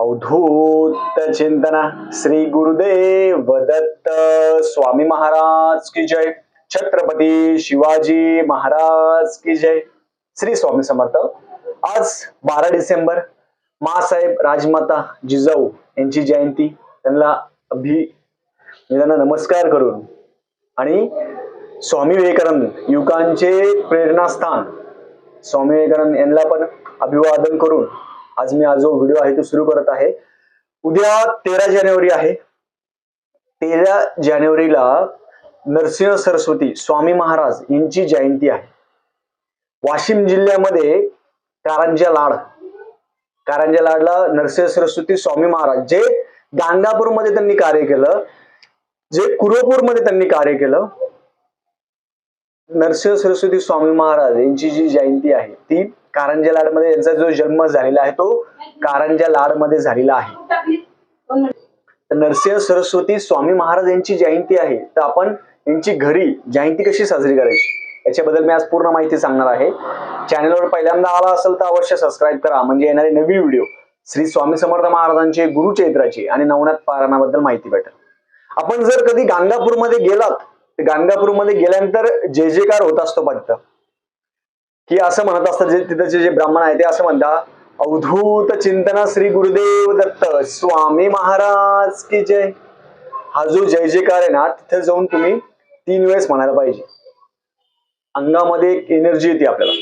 अवधूत चिंतना श्री गुरुदेव दत्त स्वामी महाराज की जय. छत्रपती शिवाजी महाराज की जय. श्री स्वामी समर्थ. आज बारा डिसेंबर मासाहेब राजमाता जिजाऊ यांची जयंती. त्यांना अभि मी त्यांना नमस्कार करून आणि स्वामी विवेकानंद युवकांचे प्रेरणास्थान. स्वामी विवेकानंद यांना पण अभिवादन करून आज मी हा जो व्हिडिओ आहे तो सुरू करत आहे. उद्या तेरा जानेवारी आहे. तेरा जानेवारीला नरसिंह सरस्वती स्वामी महाराज यांची जयंती आहे. वाशिम जिल्ह्यामध्ये कारंजा लाड. कारंजा लाडला नरसिंह सरस्वती स्वामी महाराज जे गाणगापूरमध्ये त्यांनी कार्य केलं जे कुरोपूरमध्ये त्यांनी कार्य केलं नरसिंह सरस्वती स्वामी महाराज यांची जी जयंती आहे ती कारंजा लाडमध्ये यांचा जो जन्म झालेला आहे तो कारंजा लाडमध्ये झालेला आहे. नरसिंह सरस्वती स्वामी महाराज यांची जयंती आहे. तर आपण यांची घरी जयंती कशी साजरी करायची? याच्याबद्दल मी आज पूर्ण माहिती सांगणार आहे. चॅनलवर पहिल्यांदा आला असेल तर अवश्य सबस्क्राईब करा. म्हणजे येणारे नवी व्हिडिओ श्री स्वामी समर्थ महाराजांचे गुरुचैत्राची आणि नवनाथ पारायणाबद्दल माहिती भेटेल. आपण जर कधी गाणगापूरमध्ये गेलात तर गाणगापूरमध्ये गेल्यानंतर जे जयकार होत असतो पत्ता की असं म्हणत असतात जे तिथचे जे ब्राह्मण आहे ते असं म्हणतात अवधूत चिंतना श्री गुरुदेव दत्त स्वामी महाराज की जय. हा जो जय जयकार आहे ना तिथे जाऊन तुम्ही तीन वेळेस म्हणायला पाहिजे. अंगामध्ये एक एनर्जी येते आपल्याला.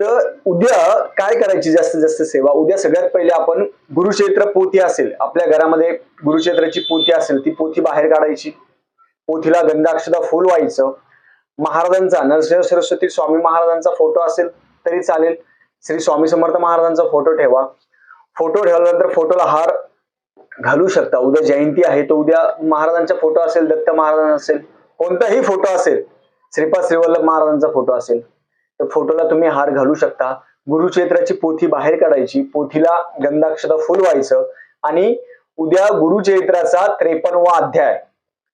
तर उद्या काय करायची जास्तीत जास्त सेवा? उद्या सगळ्यात पहिले आपण गुरुक्षेत्र पोथी असेल आपल्या घरामध्ये गुरुक्षेत्राची पोथी असेल ती पोथी बाहेर काढायची. पोथीला गंधाक्षदा फुल व्हायचं. महाराजांचा नरसिंह सरस्वती स्वामी महाराजांचा फोटो असेल तरी चालेल. श्री स्वामी समर्थ महाराजांचा फोटो ठेवा. फोटो ठेवल्यानंतर फोटोला हार घालू शकता. उद्या जयंती आहे तो उद्या महाराजांचा फोटो असेल दत्त महाराजांचा असेल कोणताही फोटो असेल श्रीपाद श्रीवल्लभ महाराजांचा फोटो असेल तर फोटोला तुम्ही हार घालू शकता. गुरुचैत्राची पोथी बाहेर काढायची. पोथीला गंधाक्षता फुल व्हायचं आणि उद्या गुरुचैत्राचा त्रेपन्नवा अध्याय.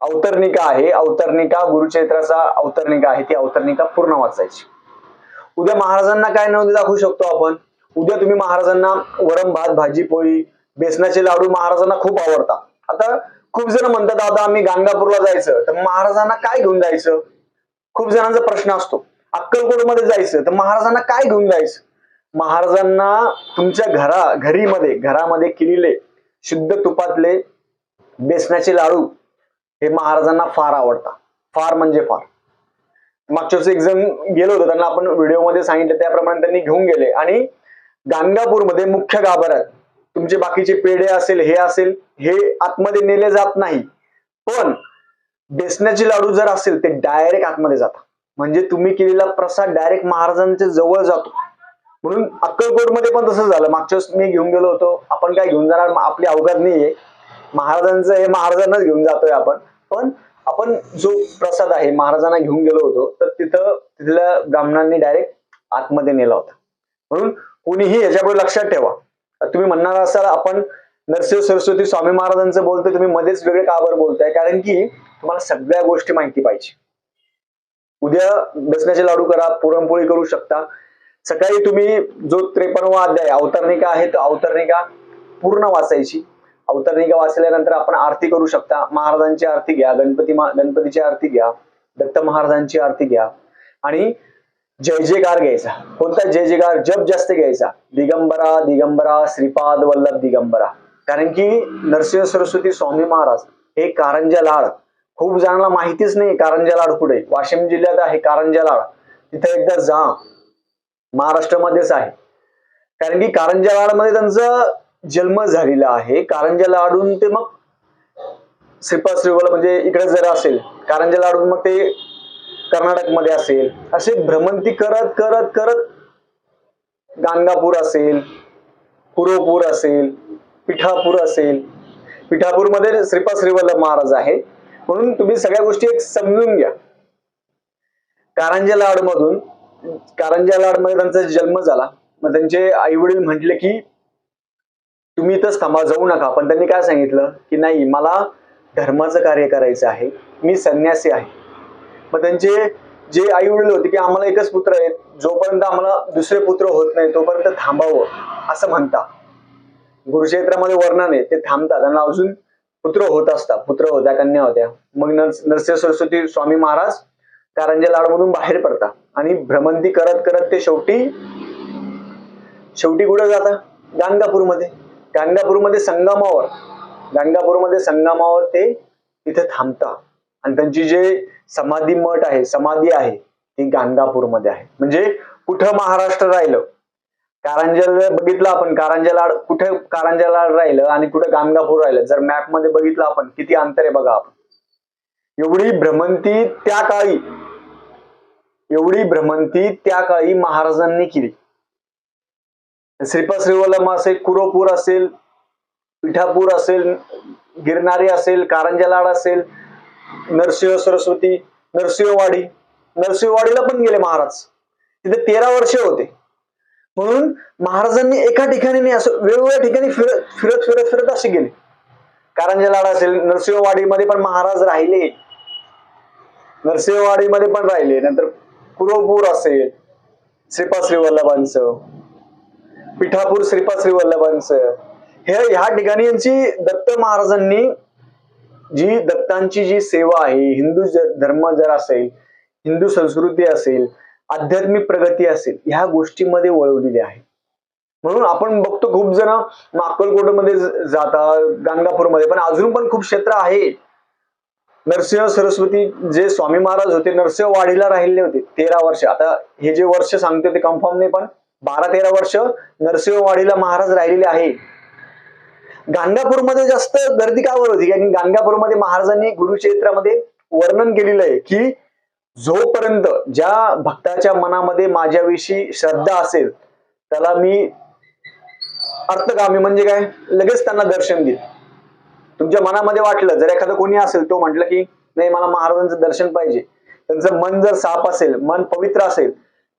अवतरणिका आहे. अवतरणिका गुरुचैत्राचा अवतरणिका आहे. ती अवतरणिका पूर्ण वाचायची. उद्या महाराजांना काय नव्हते दाखवू शकतो आपण? उद्या तुम्ही महाराजांना वरण भात भाजी पोळी बेसनाचे लाडू महाराजांना खूप आवडतात. आता खूप जण म्हणतात आता आम्ही गाणगापूरला जायचं. तर महाराजांना काय घेऊन जायचं? खूप जणांचा प्रश्न असतो. अक्कलकोटमध्ये जायचं तर महाराजांना काय घेऊन जायचं? महाराजांना तुमच्या घरा घरीमध्ये घरामध्ये केलेले शुद्ध तुपातले बेसनाचे लाडू हे महाराजांना फार आवडता फार म्हणजे फार. मागच्याच एक जण गेलो होतो त्यांना आपण व्हिडिओमध्ये सांगितलं त्याप्रमाणे त्यांनी घेऊन गेले. आणि गाणगापूरमध्ये मुख्य गाभाऱ्यात तुमचे बाकीचे पेढे असेल हे असेल हे आतमध्ये नेले जात नाही. पण बेसण्याचे लाडू जर असेल ते डायरेक्ट आतमध्ये जातात. म्हणजे तुम्ही केलेला प्रसाद डायरेक्ट महाराजांच्या जवळ जातो. म्हणून अक्कलकोटमध्ये पण तसं झालं. मागच्या मी घेऊन गेलो होतो. आपण काय घेऊन जाणार? आपली अवघात नाहीये. महाराजांचं हे महाराजांनाच घेऊन जातोय आपण. पण आपण जो प्रसाद आहे महाराजांना घेऊन गेलो होतो तर तिथं तिथल्या ब्राह्मणांनी डायरेक्ट आतमध्ये नेला होता. म्हणून कुणीही याच्यापुढे लक्षात ठेवा. तुम्ही म्हणणार असाल आपण नरसिंह सरस्वती स्वामी महाराजांचं बोलतोय तुम्ही मध्येच वेगळे काबर बोलताय? कारण की तुम्हाला सगळ्या गोष्टी माहिती पाहिजे. उद्या बसण्याचे लाडू करा पुरणपोळी करू शकता. सकाळी तुम्ही जो त्रेपन्नवा अध्याय अवतरणिका आहे तो अवतरणिका पूर्ण वाचायची. अवतरनिका वाचल्यानंतर आपण आरती करू शकता. महाराजांची आरती घ्या गणपती गणपतीची आरती घ्या दत्त महाराजांची आरती घ्या. आणि जय जयकार घ्यायचा. कोणता? जय जयकार जप जास्त घ्यायचा. दिगंबरा दिगंबरा श्रीपाद वल्लभ दिगंबरा. कारण की नरसिंह सरस्वती स्वामी महाराज हे कारंजा लाड. खूप जणांना माहितीच नाही कारंजा लाड कुठे वाशिम जिल्ह्यात आहे कारंजा लाड. तिथे एकदा जा. महाराष्ट्रामध्येच आहे. कारण की कारंजा लाडमध्ये त्यांचं जन्म झालेला आहे. कारंजा लाडून ते मग श्रीपाश्रीवाला म्हणजे इकडे जर असेल. कारंजा लाडून मग ते कर्नाटकमध्ये असेल. असे भ्रमंती करत करत करत गाणगापूर असेल कुरोपूर असेल पिठापूर असेल. पिठापूरमध्ये श्रीपाश्रीवल्लभ महाराज आहे. म्हणून तुम्ही सगळ्या गोष्टी एक समजून घ्या. कारंजा लाड मधून कारंजा लाडमध्ये त्यांचा जन्म झाला. मग त्यांचे आई वडील म्हटले की तुम्ही इथंच थांबा जाऊ नका. पण त्यांनी काय सांगितलं? की नाही मला धर्माचं कार्य करायचं आहे. मी संन्यासी आहे. मग त्यांचे जे आई वडील होते की आम्हाला एकच पुत्र आहेत. जोपर्यंत आम्हाला दुसरे पुत्र होत नाही तोपर्यंत थांबावं असं म्हणता. गुरुक्षेत्रामध्ये वर्णन आहे ते थांबतात. त्यांना अजून पुत्र होत असतात. पुत्र होत्या कन्या होत्या. मग नरस- नरसिंह सरस्वती स्वामी महाराज कारंजा लाडमधून बाहेर पडतात. आणि भ्रमंती करत करत ते शेवटी शेवटी कुठे जातात? गाणगापूरमध्ये. गाणगापूरमध्ये संगमावर गाणगापूरमध्ये संगमावर ते तिथे थांबतात. आणि त्यांची जे समाधी मठ आहे समाधी आहे ती गाणगापूरमध्ये आहे. म्हणजे कुठं महाराष्ट्र राहिलं? कारंजा बघितलं आपण कारंजा लाड कुठे कारंजा लाड राहिलं आणि कुठे गाणगापूर राहिलं? जर मॅपमध्ये बघितलं आपण किती अंतर आहे बघा आपण. एवढी भ्रमंती त्या काळी एवढी भ्रमंती त्या काळी महाराजांनी केली. श्रीपाद श्रीवल्लम असेल कुरोपूर असेल पिठापूर असेल गिरणारी असेल कारंजा लाड असेल नरसिंह सरस्वती नरसिंहवाडी नरसिंहवाडीला पण गेले महाराज. तिथे तेरा वर्ष होते. म्हणून महाराजांनी एका ठिकाणी नाही असं वेगवेगळ्या ठिकाणी फिरत फिरत फिरत फिरत असे गेले. कारंजा लाड असेल नरसिंहवाडीमध्ये पण महाराज राहिले. नरसिंहवाडीमध्ये पण राहिले. नंतर कुरोपूर असेल श्रीपाद श्रीवल्लभांचं. पिठापूर श्रीपाद वल्लभांचं. हे ह्या ठिकाणी यांची दत्त महाराजांनी जी दत्तांची जी सेवा आहे हिंदू धर्म जर असेल हिंदू संस्कृती असेल आध्यात्मिक प्रगती असेल ह्या गोष्टीमध्ये वळवलेली आहे. म्हणून आपण बघतो खूप जण अक्कलकोटमध्ये जाता जातात गाणगापूरमध्ये पण अजून पण खूप क्षेत्र आहे. नरसिंह सरस्वती जे स्वामी महाराज होते नरसिंह वाढीला राहिले होते तेरा वर्ष. आता हे जे वर्ष सांगते ते कन्फर्म नाही पण बारा तेरा वर्ष नरसिंहवाडीला महाराज राहिलेले आहे. गाणगापूरमध्ये जास्त गर्दी का बरं होती? कारण गाणगापूरमध्ये महाराजांनी गुरुक्षेत्रामध्ये वर्णन केलेलं आहे की जोपर्यंत ज्या भक्ताच्या मनामध्ये माझ्याविषयी श्रद्धा असेल त्याला मी अर्थगामी म्हणजे काय? लगेच त्यांना दर्शन देईल तुमच्या मनामध्ये वाटलं जर एखादं कोणी असेल तो म्हटलं की नाही मला महाराजांचं दर्शन पाहिजे. त्यांचं मन जर साफ असेल मन पवित्र असेल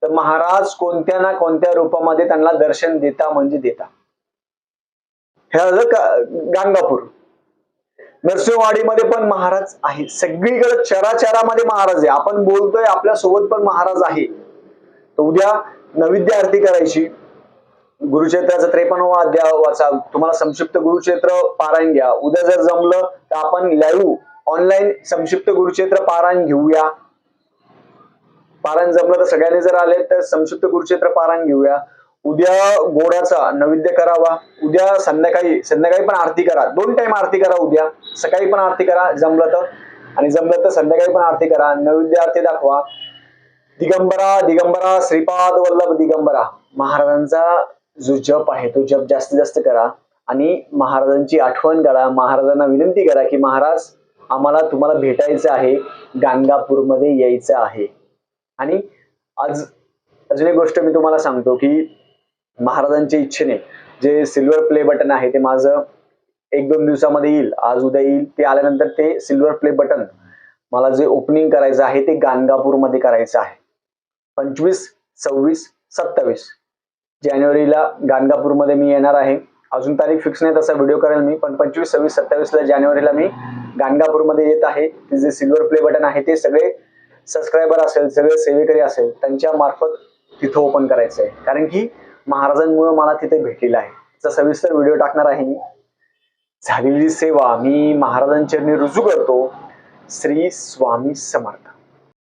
तर महाराज कोणत्या ना कोणत्या रूपामध्ये त्यांना दर्शन देता म्हणजे देता. हे झालं का- गाणगापूर नरसिंहवाडीमध्ये पण महाराज आहे सगळीकडे चराचरामध्ये महाराज आहे. आपण बोलतोय आपल्यासोबत पण महाराज आहे. तर उद्या नैवेद्य आरती करायची. गुरुक्षेत्राचा त्रेपन्नवा अध्याय वाचा. तुम्हाला संक्षिप्त गुरुक्षेत्र पारायण घ्या. उद्या जर जमलं तर आपण लाईव्ह ऑनलाईन संक्षिप्त गुरुक्षेत्र पारायण घेऊया. पारायण जमलं तर सगळ्यांनी जर आले तर संक्षिप्त कुरुक्षेत्र पारायण घेऊया. उद्या गोडाचा नैवेद्य करावा. उद्या संध्याकाळी संध्याकाळी पण आरती करा. दोन टाइम आरती करा उद्या. सकाळी पण आरती करा जमलं तर. आणि जमलं तर संध्याकाळी पण आरती करा. नैवेद्य आरती दाखवा. दिगंबरा दिगंबरा श्रीपाद वल्लभ दिगंबरा. महाराजांचा जो जप आहे तो जप जास्तीत जास्त करा. आणि महाराजांची आठवण करा महाराजांना विनंती करा की महाराज आम्हाला तुम्हाला भेटायचं आहे गाणगापूरमध्ये यायचं आहे. आणि आज अजून एक गोष्ट मी तुम्हाला सांगतो की महाराजांच्या इच्छेने जे सिल्वर प्ले बटन आहे ते माझं एक दोन दिवसामध्ये येईल. आज उद्या येईल. ते आल्यानंतर ते सिल्वर प्ले बटन मला जे ओपनिंग करायचं आहे ते गाणगापूरमध्ये करायचं आहे. पंचवीस सव्वीस सत्तावीस जानेवारीला गाणगापूरमध्ये मी येणार आहे. अजून तारीख फिक्स नाही तसा व्हिडिओ करेल मी. पण पंचवीस सव्वीस सत्तावीसला जानेवारीला मी गाणगापूरमध्ये येत आहे. ते जे सिल्वर प्ले बटन आहे ते सगळे सबस्क्रायबर असेल सगळे सेवेकरी असेल त्यांच्या मार्फत तिथं ओपन करायचं आहे कारण की महाराजांमुळे मला तिथे भेटलेलं आहे. त्याचा सविस्तर व्हिडिओ टाकणार आहे मी. झालेली सेवा मी महाराजांच्या रुजू करतो. श्री स्वामी समर्थ.